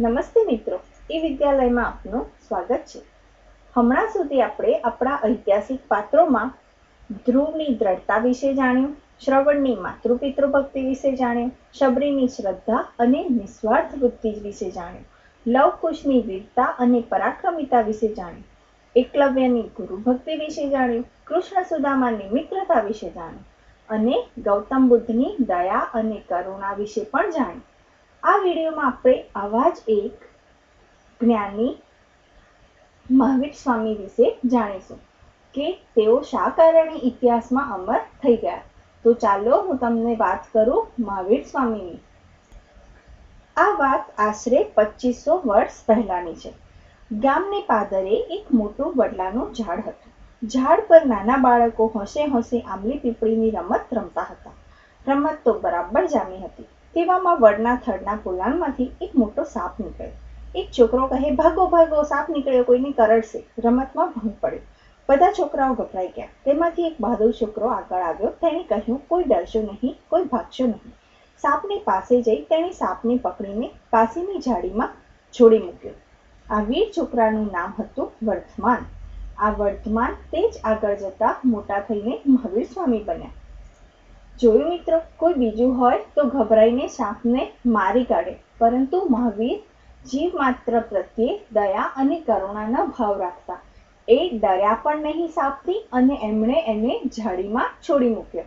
નમસ્તે મિત્રો. એ વિદ્યાલયમાં આપનું સ્વાગત છે. હમણાં સુધી આપણે આપણા ઐતિહાસિક પાત્રોમાં ધ્રુવની દ્રઢતા વિશે જાણ્યું, શ્રવણની માતૃપિતૃ ભક્તિ વિશે જાણ્યું, શબરીની શ્રદ્ધા અને નિસ્વાર્થ બુદ્ધિ વિશે જાણ્યું, લવકુશની વીરતા અને પરાક્રમિતા વિશે જાણ્યું, એકલવ્યની ગુરુ ભક્તિ વિશે જાણ્યું, કૃષ્ણ સુદામાની મિત્રતા વિશે જાણ્યું અને ગૌતમ બુદ્ધની દયા અને કરુણા વિશે પણ જાણ્યું. આ વિડીયોમાં આપણે આવા જ એક જ્ઞાની મહાવીર સ્વામી વિશે જાણીશું કે તેઓ શા કારણે ઇતિહાસમાં અમર થઈ ગયા. તો ચાલો હું તમને વાત કરું મહાવીર સ્વામીની. આ વાત આશરે પચીસો વર્ષ પહેલાની છે. ગામની પાદરે એક મોટું વડલાનું ઝાડ હતું. ઝાડ પર નાના બાળકો હોંશે હોંશે આંબલી પીપળીની રમત રમતા હતા. રમત તો બરાબર જામી હતી. તેવામાં વડના થડના પોલાણમાંથી એક મોટો સાપ નીકળ્યો. એક છોકરો કહે, ભાગો ભાગો, સાપ નીકળ્યો, કોઈની કરડશે. રમતમાં ભંગ પડ્યો. બધા છોકરાઓ ગભરાઈ ગયા. તેમાંથી એક બહાદુર છોકરો આગળ આવ્યો. તેણે કહ્યું, કોઈ ડરશો નહીં, કોઈ ભાગશો નહીં. સાપની પાસે જઈ તેણે સાપને પકડીને પાસેની જાળીમાં છોડી મૂક્યો. આ વીર છોકરાનું નામ હતું વર્ધમાન. આ વર્ધમાન તે જ આગળ જતા મોટા થઈને મહાવીર સ્વામી બન્યા. જોયું મિત્રો, કોઈ બીજું હોય તો ગભરાઈને સાપને મારી કાઢે. પરંતુ મહાવીર જીવ માત્ર પ્રત્યે દયા અને કરુણાનો ભાવ રાખતા. એ ડર્યા પણ નહીં સાપથી અને એમણે એને જાળીમાં છોડી મૂક્યો.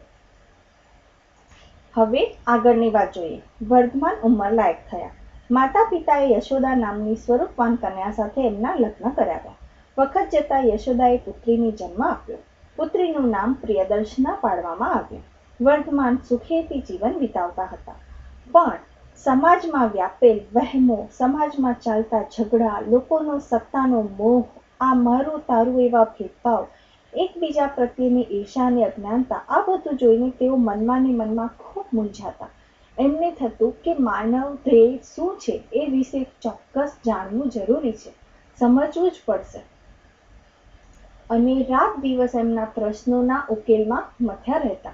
હવે આગળની વાત જોઈએ. વર્ધમાન ઉંમર લાયક થયા. માતા પિતાએ યશોદા નામની સ્વરૂપવાન કન્યા સાથે એમના લગ્ન કરાવ્યા વખત જતા યશોદાએ પુત્રીને જન્મ આપ્યો. પુત્રીનું નામ પ્રિયદર્શના પાડવામાં આવ્યું. વર્તમાન સુખેથી જીવન વિતાવતા હતા. પણ સમાજમાં વ્યાપેલ વહેમો, સમાજમાં ચાલતા ઝઘડા, લોકોનો સત્તાનો મોહ, આ મારું તારું એવા ભેદભાવ, એકબીજા પ્રત્યેની ઈર્ષા અને અજ્ઞાનતા, આ બધું જોઈને તેઓ મનમાં ને મનમાં ખૂબ મૂંઝાતા. એમને થતું કે માનવ ધ્યેય શું છે એ વિશે ચોક્કસ જાણવું જરૂરી છે. સમજવું જ પડશે. અને રાત દિવસ એમના પ્રશ્નોના ઉકેલમાં મથ્યા રહેતા.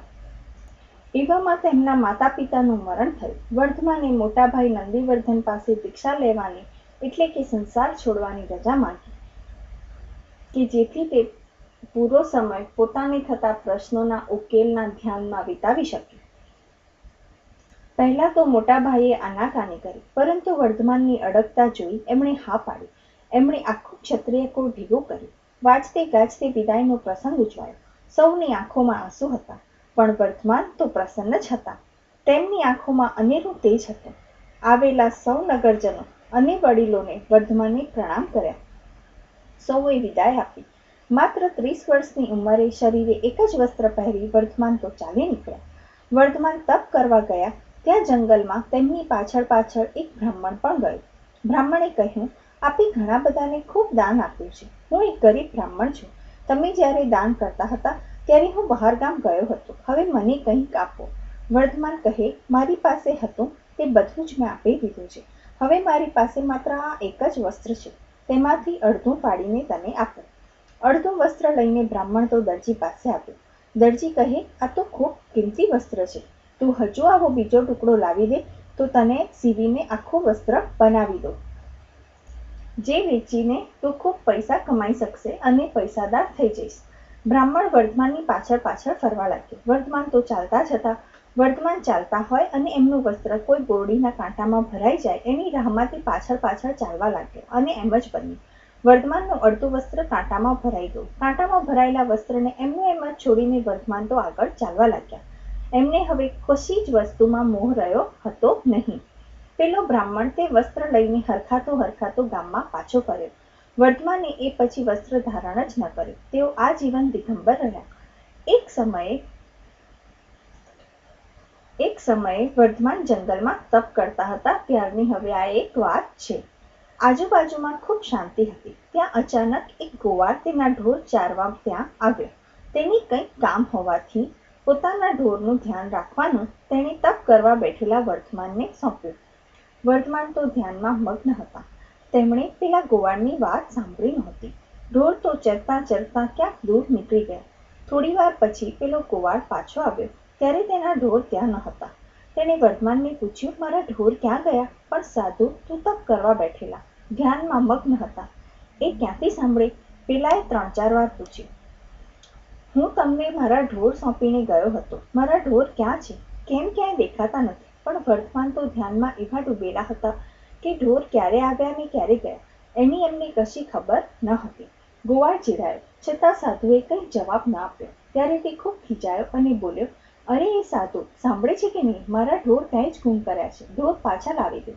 એવામાં તેમના માતા પિતાનું મરણ થયું. વર્ધમાને મોટાભાઈ નંદીવર્ધન પાસે દીક્ષા લેવાની એટલે કે સંસાર છોડવાની રજા માંગી. કે જેથી તે પૂરો સમય પોતાને થતા પ્રશ્નોના ઉકેલના ધ્યાનમાં વિતાવી શકે. પહેલા તો મોટા ભાઈએ આનાકાની કરી, પરંતુ વર્ધમાનની અડગતા જોઈ એમણે હા પાડી. એમણે આખું ક્ષત્રિય કુળ ભેગું કર્યું. વાજતે ગાજતે વિદાયનો પ્રસંગ ઉજવાયો. સૌની આંખોમાં આંસુ હતા. પણ વર્ધમાન તો પ્રસન્ન જ હતા. તેમની આંખોમાં અનેરું તેજ હતું. આવેલા સૌ નગરજનો, અને વડીલોને વર્ધમાનને પ્રણામ કર્યા. સૌએ વિદાય આપી. માત્ર ત્રીસ વર્ષની ઉંમરે શરીરે એક જ વસ્ત્ર પહેરી વર્ધમાન તો ચાલી નીકળ્યા. વર્ધમાન તપ કરવા ગયા, ત્યાં જંગલમાં તેમની પાછળ પાછળ એક બ્રાહ્મણ પણ ગયો. બ્રાહ્મણે કહ્યું, આપે ઘણા બધાને ખૂબ દાન આપ્યું છે. હું એક ગરીબ બ્રાહ્મણ છું. તમે જ્યારે દાન કરતા હતા ત્યારે હું બહારગામ ગયો હતો. હવે મને કંઈક આપો. વર્ધમાન કહે, મારી પાસે હતું, તે બધું જ મેં આપી દીધું છે. હવે મારી પાસે માત્ર આ એક જ વસ્ત્ર છે. તેમાંથી અડધું પાડીને તને આપો. અડધું વસ્ત્ર લઈને બ્રાહ્મણ તો દરજી પાસે આપ્યું દરજી કહે, આ તો ખૂબ કિંમતી વસ્ત્ર છે. તું હજુ આવો બીજો ટુકડો લાવી દે, તો તને સીવીને આખું વસ્ત્ર બનાવી દો જે વેચીને તું ખૂબ પૈસા કમાઈ શકશે અને પૈસાદાર થઈ જઈશ. બ્રાહ્મણ વર્ધમાનની પાછળ પાછળ ફરવા લાગ્યો. વર્ધમાન તો ચાલતા જતા વર્ધમાન ચાલતા હોય અને એમનું વસ્ત્ર કોઈ બોરડીના કાંટામાં ભરાઈ જાય એની રાહમાંથી પાછળ પાછળ ચાલવા લાગ્યો અને એમ જ બન્યું. વર્ધમાનનું અડધું વસ્ત્ર કાંટામાં ભરાઈ ગયું. કાંટામાં ભરાયેલા વસ્ત્રને એમનું એમ જ છોડીને વર્ધમાન તો આગળ ચાલવા લાગ્યા. એમને હવે કશી જ વસ્તુમાં મોહ રહ્યો હતો નહીં. પેલો બ્રાહ્મણ તે વસ્ત્ર લઈને હરખાતો હરખાતો ગામમાં પાછો કર્યો વર્ધમાને એ પછી વસ્ત્ર ધારણ જ ન કર્યું. તેઓ આ જીવન દિગંબર રહ્યા. એક સમયે એક સમયે વર્ધમાન જંગલમાં તપ કરતા હતા. ત્યારની હવે આ એક વાત છે. આજુબાજુમાં ખૂબ શાંતિ હતી. ત્યાં અચાનક એક ગોવાર તેના ઢોર ચારવા ત્યાં આવ્યો. તેની કંઈક કામ હોવાથી પોતાના ઢોરનું ધ્યાન રાખવાનું તેણે તપ કરવા બેઠેલા વર્ધમાનને સોંપ્યું. વર્ધમાન તો ધ્યાનમાં મગ્ન હતા. તેમણે પેલા ગોવાળની વાત સાંભળી નહોતી. ઢોર તો ચરતા ચરતા ક્યાંક દૂર નીકળી ગયા. થોડી વાર પછી પેલો ગોવાળ પાછો આવ્યો. ત્યારે તેના ઢોર ત્યાં ન હતા. તેણે વર્ધમાનને પૂછ્યું, મારા ઢોર ક્યાં ગયા? પણ સાધુ તું તપ કરવા બેઠેલા. ધ્યાનમાં મગ્ન હતા. એ ક્યાંથી સાંભળે? પેલાએ ત્રણ ચાર વાર પૂછ્યું. હું તમને મારા ઢોર સોંપીને ગયો હતો. મારા ઢોર ક્યાં છે? કેમ ક્યાંય દેખાતા નથી. પણ વર્તમાન તો ધ્યાનમાં એવા ડૂબેલા હતા કે ઢોર ક્યારે આવ્યા ને ક્યારે ગયા? એની એમને કશી ખબર ન હતી. ગોવાળ ચીડાયો છતાં સાધુએ કંઈ જવાબ ન આપ્યો. ત્યારે તે ખૂબ ખીજાયો અને બોલ્યો, અરે એ સાધુ, સાંભળે છે કે નહીં? મારા ઢોર ક્યાંય જ ગુમ કર્યા છે. ઢોર પાછા લાવી દે.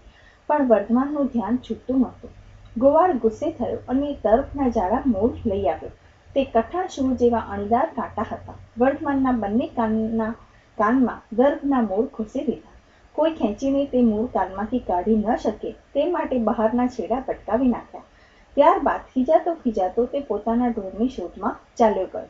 પણ વર્ધમાનનું ધ્યાન છૂટતું નહોતું. ગોવાળ ગુસ્સે થયો અને તર્ફના જાડા મૂળ લઈ આવ્યો. તે કઠણ શૂળ જેવા અણીદાર કાંટા હતા. વર્ધમાનના બંને કાનના કાનમાં ગર્ભના મૂળ ખુસી દીધા કોઈ ખેંચીને તે મૂળ કાનમાંથી કાઢી ન શકે તે માટે બહારના છેડા પટકાવી નાખ્યા. ત્યારબાદ ખીજાતો ખીજાતો તે પોતાના ઢોરની શોધમાં ચાલ્યો ગયો.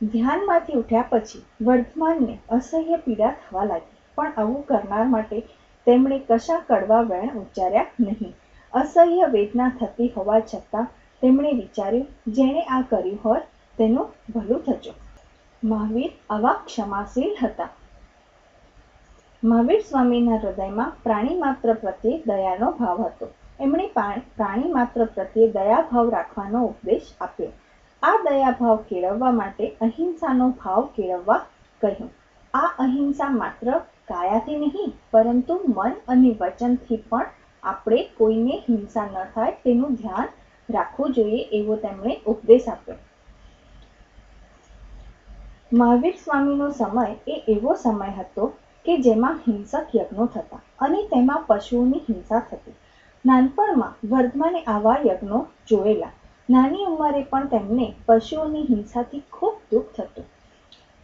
ધ્યાનમાંથી ઉઠ્યા પછી વર્ધમાનને અસહ્ય પીડા થવા લાગી, પણ આવું કરનાર માટે તેમણે કશા કડવા વેણ ઉચ્ચાર્યા નહીં. અસહ્ય વેદના થતી હોવા છતાં તેમણે વિચાર્યું, જેણે આ કર્યું હોય તેનું ભલું થજો. મહાવીર આવા ક્ષમાશીલ હતા. મહાવીર સ્વામીના હૃદયમાં પ્રાણી માત્ર પ્રત્યે દયાનો ભાવ હતો. એમણે પ્રાણી માત્ર પ્રત્યે દયાભાવ રાખવાનો ઉપદેશ આપ્યો. આ દયાભાવ કેળવવા માટે અહિંસાનો ભાવ કેળવવા કહ્યું. આ અહિંસા માત્ર કાયાથી નહીં, પરંતુ મન અને વચનથી પણ આપણે કોઈને હિંસા ન થાય તેનું ધ્યાન રાખવું જોઈએ એવો તેમણે ઉપદેશ આપ્યો. મહાવીર સ્વામીનો સમય એ એવો સમય હતો કે જેમાં હિંસક યજ્ઞો થતા અને તેમાં પશુઓની હિંસા થતી. નાનપણમાં વર્ધમાને આવા યજ્ઞો જોયેલા. નાની ઉંમરે પણ તેમને પશુઓની હિંસાથી ખૂબ દુઃખ થતું.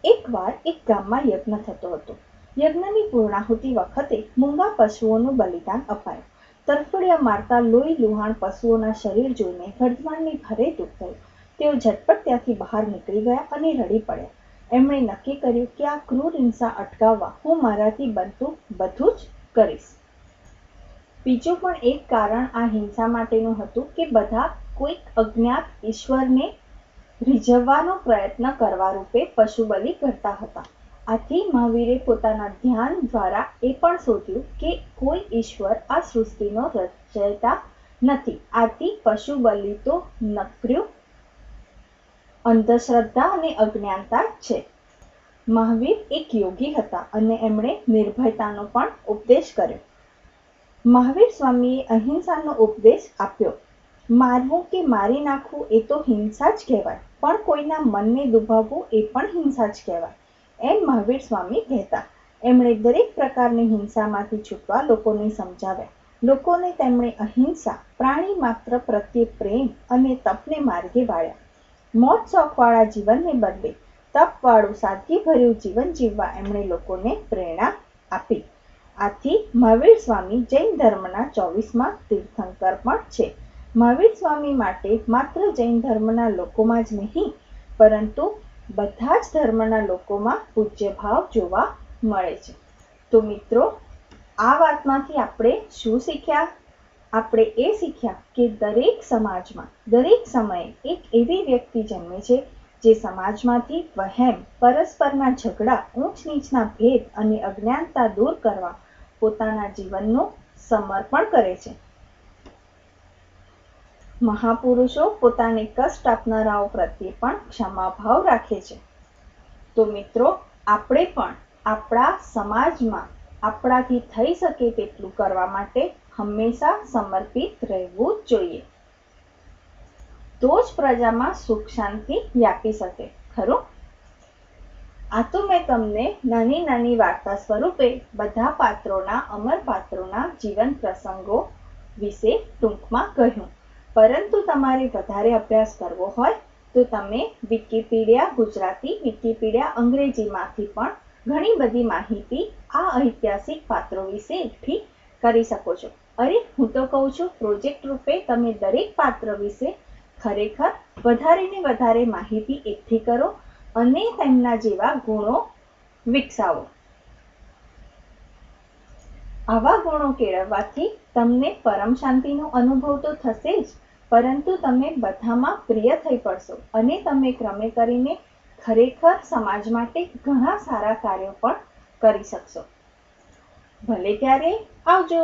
એકવાર એક ગામમાં યજ્ઞ થતો હતો. યજ્ઞની પૂર્ણાહુતિ વખતે મૂંગા પશુઓનું બલિદાન અપાયું. તરફડિયા મારતા લોહી લુહાણ પશુઓના શરીર જોઈને વર્ધમાનને ભારે દુઃખ થયું. તેઓ ઝટપટ ત્યાંથી બહાર નીકળી ગયા અને રડી પડ્યા. એમણે નક્કી કર્યું કે આ ક્રૂર હિંસા અટકાવવા હું મારાથી બનતું બધું જ કરીશ. બીજું પણ એક કારણ આ હિંસા માટેનું હતું કે બધા કોઈક અજ્ઞાત ઈશ્વરને રીઝવવાનો પ્રયત્ન કરવા રૂપે પશુ બલિ કરતા હતા. આથી મહાવીરે પોતાના ધ્યાન દ્વારા એ પણ શોધ્યું કે કોઈ ઈશ્વર આ સૃષ્ટિનો રચયતા નથી. આથી પશુ બલિ તો નકર્યું અંધશ્રદ્ધા અને અજ્ઞાનતા છે. મહાવીર એક યોગી હતા અને એમણે નિર્ભયતાનો પણ ઉપદેશ કર્યો. મહાવીર સ્વામીએ અહિંસાનો ઉપદેશ આપ્યો. મારવું કે મારી નાખવું એ તો હિંસા જ કહેવાય, પણ કોઈના મનને દુભાવવું એ પણ હિંસા જ કહેવાય, એમ મહાવીર સ્વામી કહેતા. એમણે દરેક પ્રકારની હિંસામાંથી છૂટવા લોકોને સમજાવ્યા. લોકોને તેમણે અહિંસા, પ્રાણી માત્ર પ્રત્યે પ્રેમ અને તપને માર્ગે વાળ્યા. મોત શોખવાળા જીવનને બદલે તપવાળું સાદગીભર્યું જીવન જીવવા એમણે લોકોને પ્રેરણા આપી. આથી મહાવીર સ્વામી જૈન ધર્મના ચોવીસમાં તીર્થંકર પણ છે. મહાવીર સ્વામી માટે માત્ર જૈન ધર્મના લોકોમાં જ નહીં, પરંતુ બધા જ ધર્મના લોકોમાં પૂજ્ય ભાવ જોવા મળે છે. તો મિત્રો, આ વાતમાંથી આપણે શું શીખ્યા? આપણે એ શીખ્યા કે દરેક સમાજમાં, દરેક સમયે એક એવી વ્યક્તિ જન્મે છે જે સમાજમાંથી વહેમ, પરસ્પરના ઝઘડા ઊંચ નીચના ભેદ અને અજ્ઞાનતા દૂર કરવા પોતાના જીવનનું સમર્પણ કરે છે. મહાપુરુષો પોતાને કષ્ટ આપનારાઓ પ્રત્યે પણ ક્ષમાભાવ રાખે છે. તો મિત્રો, આપણે પણ આપણા સમાજમાં આપણાથી થઈ શકે તેટલું કરવા માટે હંમેશા સમર્પિત રહેવું જોઈએ. તો જ પ્રજામાં સુખ શાંતિ વ્યાપી શકે, ખરું? આ તો મેં તમને નાની નાની વાર્તા સ્વરૂપે બધા પાત્રોના, અમર પાત્રોના જીવન પ્રસંગો વિશે ટૂંકમાં કહ્યું. પરંતુ તમારે વધારે અભ્યાસ કરવો હોય તો તમે વિકિપીડિયા ગુજરાતી, વિકિપીડિયા અંગ્રેજીમાંથી પણ ઘણી બધી માહિતી આ ઐતિહાસિક પાત્રો વિશે એકઠી કરી શકો છો. અરે, હું તો કહું છું, પ્રોજેક્ટ રૂપે તમે દરેક પાત્ર વિશે ખરેખર વધારે ને વધારે માહિતી એકઠી કરો અને તેમના જેવા ગુણો વિકસાવો. આવા ગુણો કેળવવાથી તમને પરમ શાંતિનો અનુભવ તો થશે જ, પરંતુ તમે બધામાં પ્રિય થઈ પડશો અને તમે ક્રમે કરીને ખરેખર સમાજ માટે ઘણા સારા કાર્યો પણ કરી શકશો. ભલે ત્યારે આવજો.